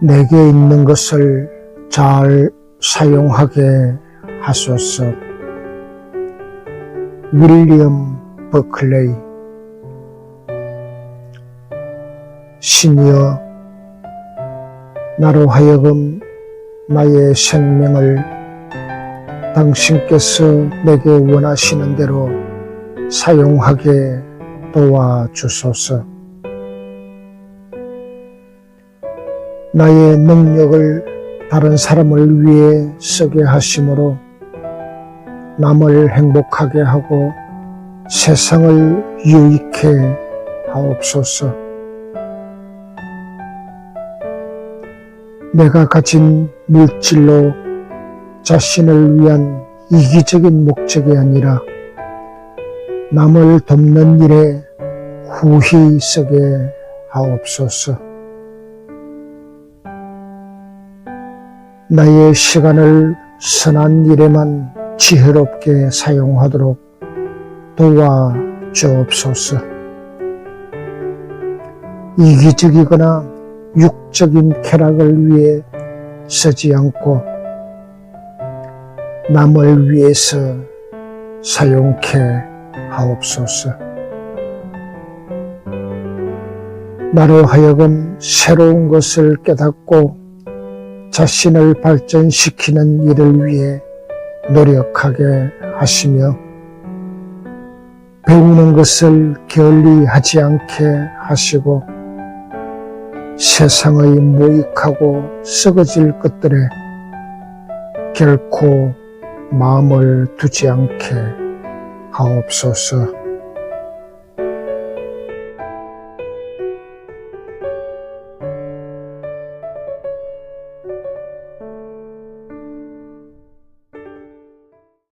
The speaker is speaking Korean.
내게 있는 것을 잘 사용하게 하소서. 윌리엄 버클레이 신이여 나로 하여금 나의 생명을 당신께서 내게 원하시는 대로 사용하게 도와주소서. 나의 능력을 다른 사람을 위해 쓰게 하심으로 남을 행복하게 하고 세상을 유익해 하옵소서. 내가 가진 물질로 자신을 위한 이기적인 목적이 아니라 남을 돕는 일에 후히 쓰게 하옵소서. 나의 시간을 선한 일에만 지혜롭게 사용하도록 도와주옵소서. 이기적이거나 육적인 쾌락을 위해 쓰지 않고 남을 위해서 사용케 하옵소서. 나로 하여금 새로운 것을 깨닫고 자신을 발전시키는 일을 위해 노력하게 하시며 배우는 것을 게을리하지 않게 하시고 세상의 무익하고 썩어질 것들에 결코 마음을 두지 않게 하옵소서.